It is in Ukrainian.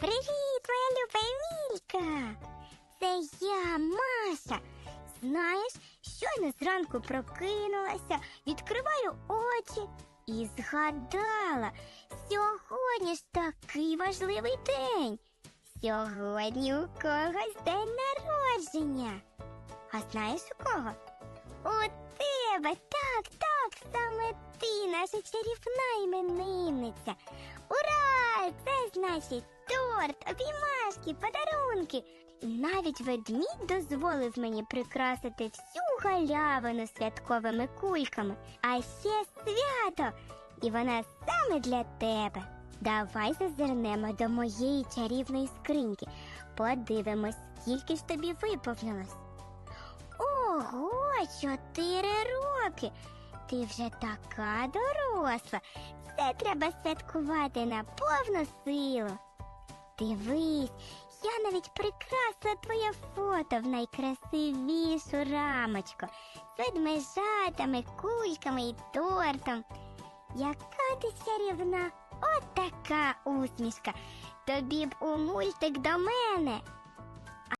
Привіт, моя люба Емілька! Це я, Маша. Знаєш, щойно зранку прокинулася, відкриваю очі і згадала, сьогодні ж такий важливий день. Сьогодні у когось день народження. А знаєш у кого? У тебе, так, так, саме ти, наша чарівна іменинниця. Ура! Це значить торт, обіймашки, подарунки. І навіть ведмідь дозволив мені прикрасити всю галявину святковими кульками. А ще свято, і вона саме для тебе. Давай зазирнемо до моєї чарівної скриньки. Подивимось, скільки ж тобі виповнилось. Ого, чотири роки. Ти вже така доросла. Це треба святкувати на повну силу. Дивись, я навіть прикрасила твоє фото в найкрасивішу рамочку з ведмежатами, кульками і тортом. Яка ти чарівна, отака усмішка. Тобі б у мультик до мене.